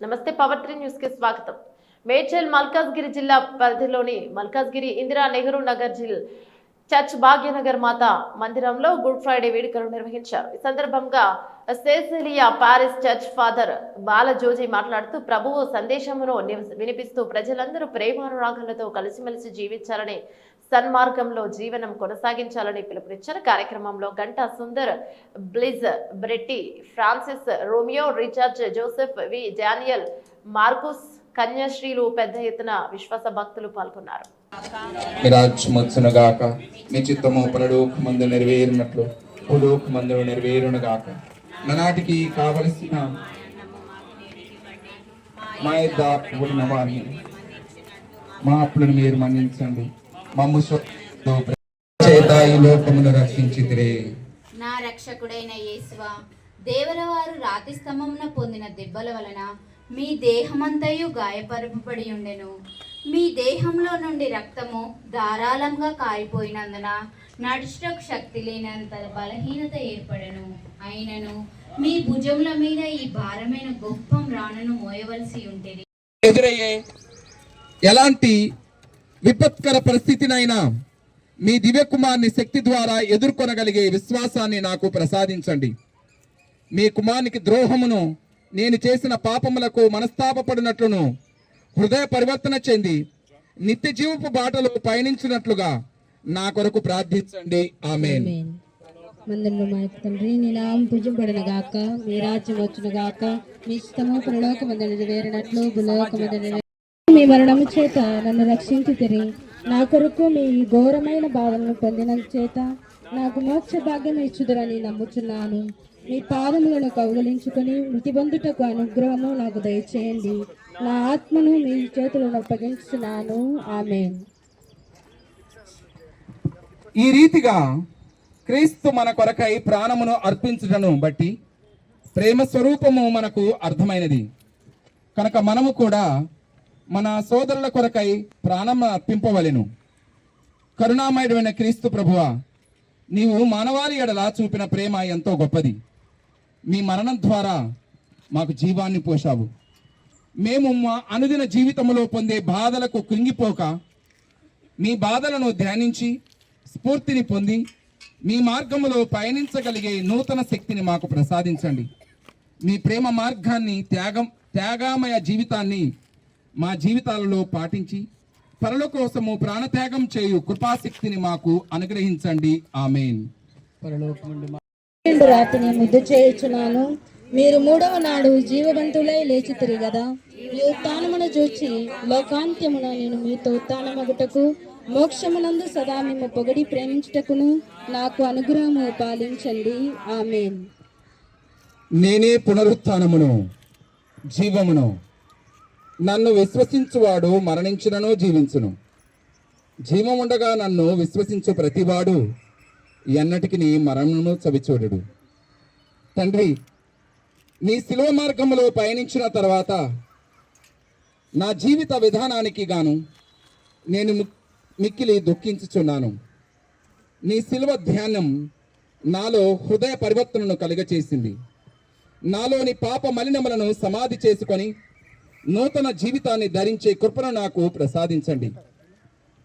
నమస్తే power three న్యూస్కి స్వాగతం. మేడ్చల్ మల్కాజ్గిరి జిల్లా పరిధిలోని మల్కాజ్గిరి ఇందిరా నెహ్రూ నగర్ జిల్ చర్చ్ భాగ్యనగర్ మాత మందిరంలో గుడ్ ఫ్రైడే వేడుకలు నిర్వహించారు. ఈ సందర్భంగా Cecilia parish church father Balajoji మాట్లాడుతూ ప్రభువు సందేశమును వినిపిస్తూ ప్రజలందరూ ప్రేమానురాగాలతో కలిసిమెలిసి జీవించాలని సన్మార్గంలో జీవనం కొనసాగించాలని పిలుపునిచ్చారు కార్యక్రమంలో గంటా సుందర్ బ్లిజ్ బ్రెట్టి Francis Romeo Richard Joseph V Daniel Marcus కన్యాశ్రీలు పెద్ద ఎత్తున విశ్వాస భక్తులు పాల్గొన్నారు. మీ మీ చిత్తము పరలోకమందు నెరవేరినట్లు భూలోకమందు నెరవేరును గాక కావలసిన మా యొక్క కూడిన వారిని మా అప్పులను మీరు మన్నించండి. మమ్ము చేత ఈ లోకమును రక్షించితిరే. నా రక్షకుడైన యేసువా దేవరవారు రాతి స్తంభమున పొందిన దెబ్బల వలన మీ దేహమంతయు గాయపరపబడి ఉండెను మీ దేహంలో నుండి రక్తము ధారాళంగా కారిపోయినందున నడుచుటకు శక్తి లేనంత బలహీనత ఏర్పడెను. అయినను మీ భుజముల మీద ఈ భారమైన గొప్ప రాణను మోయవలసి ఉండేది ఎదురయ్యే ఎలాంటి విపత్కర పరిస్థితినైనా మీ దివ్య కుమార్ని శక్తి ద్వారా ఎదుర్కొనగలిగే విశ్వాసాన్ని నాకు ప్రసాదించండి. మీ కుమార్నికి ద్రోహమును నేను చేసిన పాపములకు మనస్తాపపడినట్లును హృదయ పరివర్తన చెంది నిత్య జీవపు బాటలో పయనించినట్లుగా నా కొరకు ప్రార్థించండి. ఆమె మందిరంలో మా యొక్క తండ్రి నీ నామం పూజింపడిన గాక మీ రాజ్యం వచ్చిన గాక మీ ఇష్టము పరలోకమందు నెరవేరినట్లు భూలోకమందు నెరవేరు మీ మరణము చేత నన్ను రక్షించి తిరిగి నా కొరకు మీ ఘోరమైన భావనను పొందిన చేత నాకు మోక్ష భాగ్యం ఇచ్చుదరని నమ్ముచున్నాను. మీ పాదములను కౌగలించుకొని మృతి పొందుటకు అనుగ్రహము నాకు దయచేయండి. నా ఆత్మను మీ చేతులను అప్పగించున్నాను ఆమె ఈ రీతిగా క్రీస్తు మన కొరకై ప్రాణమును అర్పించుటను బట్టి ప్రేమ స్వరూపము మనకు అర్థమైనది. కనుక మనము కూడా మన సోదరుల కొరకై ప్రాణం అర్పింపవలెను కరుణామయుడమైన క్రీస్తు ప్రభువ నీవు మానవాళి ఎడల చూపిన ప్రేమ ఎంతో గొప్పది. మీ మరణం ద్వారా మాకు జీవాన్ని పోశావు. మేము మా అనుదిన జీవితంలో పొందే బాధలకు కృంగిపోక మీ బాధలను ధ్యానించి స్ఫూర్తిని పొంది మీ మార్గములో పయనించగలిగే నూతన శక్తిని మాకు ప్రసాదించండి. మీ ప్రేమ మార్గాన్ని త్యాగం త్యాగామయ జీవితాన్ని మా జీవితాలలో పాటించి పరుల కోసము ప్రాణత్యాగం చేయు కృపాశక్తిని మాకు అనుగ్రహించండి. ఆమెన్. రెండు రాత్రిని ముద్దు చేయుచున్నాను. మీరు మూడవ నాడు జీవవంతులై లేచితిరి కదా. ఈ ఉత్థానమును చూచి లోకాంత్యమున నేను మీతో ఉత్థానమగుటకు మోక్షమునందు సదా మేము పొగడి ప్రేమించుటకును నాకు అనుగ్రహము పాలించండి. ఆమెన్. నేనే పునరుత్థానమును జీవమును నన్ను విశ్వసించువాడు మరణించినను జీవించును. జీవముండగా నన్ను విశ్వసించు ప్రతివాడు ఎన్నటికి నీ మరణమును చవిచూడడు. తండ్రి నీ శిలువ మార్గములో పయనించిన తర్వాత నా జీవిత విధానానికి గాను నేను మిక్కిలి దుఃఖించుచున్నాను. నీ శిలువ ధ్యానం నాలో హృదయ పరివర్తనను కలుగచేసింది. నాలోని పాప మలినములను సమాధి చేసుకొని నూతన జీవితాన్ని ధరించే కృపను నాకు ప్రసాదించండి.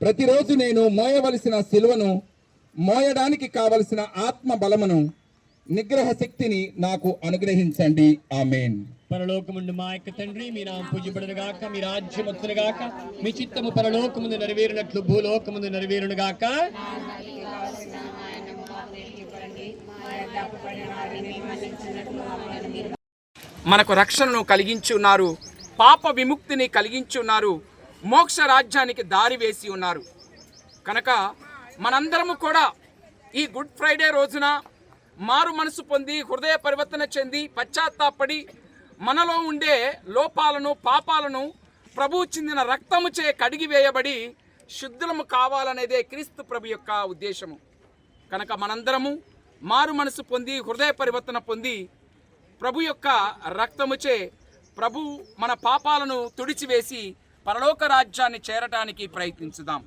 ప్రతిరోజు నేను మోయవలసిన సిలువను మోయడానికి కావలసిన ఆత్మ బలమును నిగ్రహ శక్తిని నాకు అనుగ్రహించండి. ఆమెన్. పరలోకముందు మా యొక్క తండ్రి మీ నామం పూజపడను గాక మీ రాజ్యం వచ్చును గాక మీ చిత్తము పరలోకముందు నెరవేరినట్లు భూలోకముందు నెరవేరును గాక. మనకు రక్షణను కలిగించి ఉన్నారు. పాప విముక్తిని కలిగించి ఉన్నారు. మోక్ష రాజ్యానికి దారి వేసి ఉన్నారు. కనుక మనందరము కూడా ఈ గుడ్ ఫ్రైడే రోజున మారు మనసు పొంది హృదయ పరివర్తన చెంది పశ్చాత్తాపడి మనలో ఉండే లోపాలను పాపాలను ప్రభు చెందిన రక్తముచే కడిగి వేయబడి శుద్ధులము కావాలనేదే క్రీస్తు ప్రభు యొక్క ఉద్దేశము. కనుక మనందరము మారు మనసు పొంది హృదయ పరివర్తన పొంది ప్రభు యొక్క రక్తముచే ప్రభు మన పాపాలను తుడిచివేసి పరలోక రాజ్యాన్ని చేరటానికి ప్రయత్నించుదాం.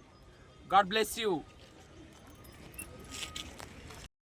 God bless you.